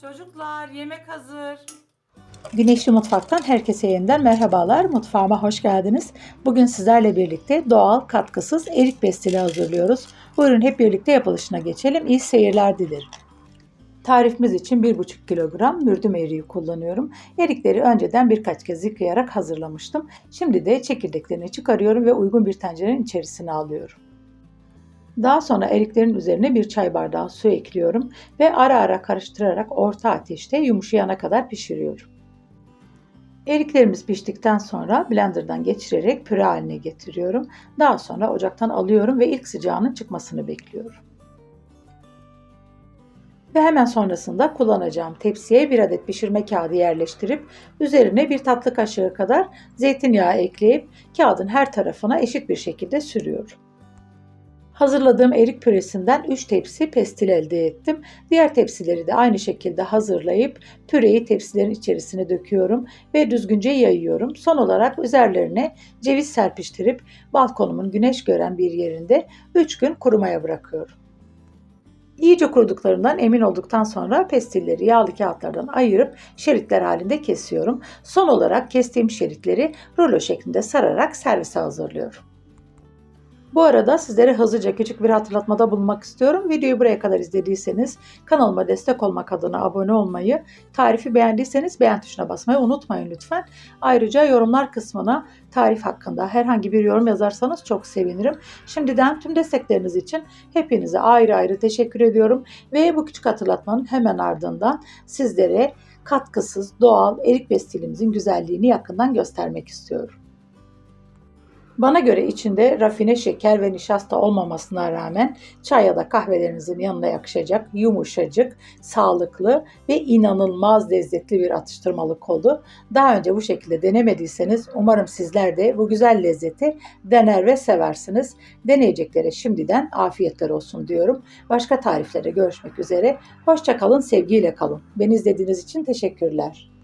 Çocuklar yemek hazır. Güneşli Mutfak'tan herkese yeniden merhabalar. Mutfağıma hoş geldiniz. Bugün sizlerle birlikte doğal, katkısız erik pestili hazırlıyoruz. Buyurun hep birlikte yapılışına geçelim. İyi seyirler dilerim. Tarifimiz için 1,5 kilogram mürdüm eriği kullanıyorum. Erikleri önceden birkaç kez yıkayarak hazırlamıştım. Şimdi de çekirdeklerini çıkarıyorum ve uygun bir tencerenin içerisine alıyorum. Daha sonra eriklerin üzerine bir çay bardağı su ekliyorum ve ara ara karıştırarak orta ateşte yumuşayana kadar pişiriyorum. Eriklerimiz piştikten sonra blenderdan geçirerek püre haline getiriyorum. Daha sonra ocaktan alıyorum ve ilk sıcağının çıkmasını bekliyorum. Ve hemen sonrasında kullanacağım tepsiye bir adet pişirme kağıdı yerleştirip üzerine bir tatlı kaşığı kadar zeytinyağı ekleyip kağıdın her tarafına eşit bir şekilde sürüyorum. Hazırladığım erik püresinden 3 tepsi pestil elde ettim. Diğer tepsileri de aynı şekilde hazırlayıp püreyi tepsilerin içerisine döküyorum ve düzgünce yayıyorum. Son olarak üzerlerine ceviz serpiştirip balkonumun güneş gören bir yerinde 3 gün kurumaya bırakıyorum. İyice kuruduklarından emin olduktan sonra pestilleri yağlı kağıtlardan ayırıp şeritler halinde kesiyorum. Son olarak kestiğim şeritleri rulo şeklinde sararak servise hazırlıyorum. Bu arada sizlere hızlıca küçük bir hatırlatmada bulunmak istiyorum. Videoyu buraya kadar izlediyseniz kanalıma destek olmak adına abone olmayı, tarifi beğendiyseniz beğen tuşuna basmayı unutmayın lütfen. Ayrıca yorumlar kısmına tarif hakkında herhangi bir yorum yazarsanız çok sevinirim. Şimdiden tüm destekleriniz için hepinize ayrı ayrı teşekkür ediyorum ve bu küçük hatırlatmanın hemen ardından sizlere katkısız doğal erik bestilimizin güzelliğini yakından göstermek istiyorum. Bana göre içinde rafine şeker ve nişasta olmamasına rağmen çay ya da kahvelerinizin yanına yakışacak yumuşacık, sağlıklı ve inanılmaz lezzetli bir atıştırmalık oldu. Daha önce bu şekilde denemediyseniz umarım sizler de bu güzel lezzeti dener ve seversiniz. Deneyeceklere şimdiden afiyetler olsun diyorum. Başka tariflere görüşmek üzere. Hoşçakalın, sevgiyle kalın. Beni izlediğiniz için teşekkürler.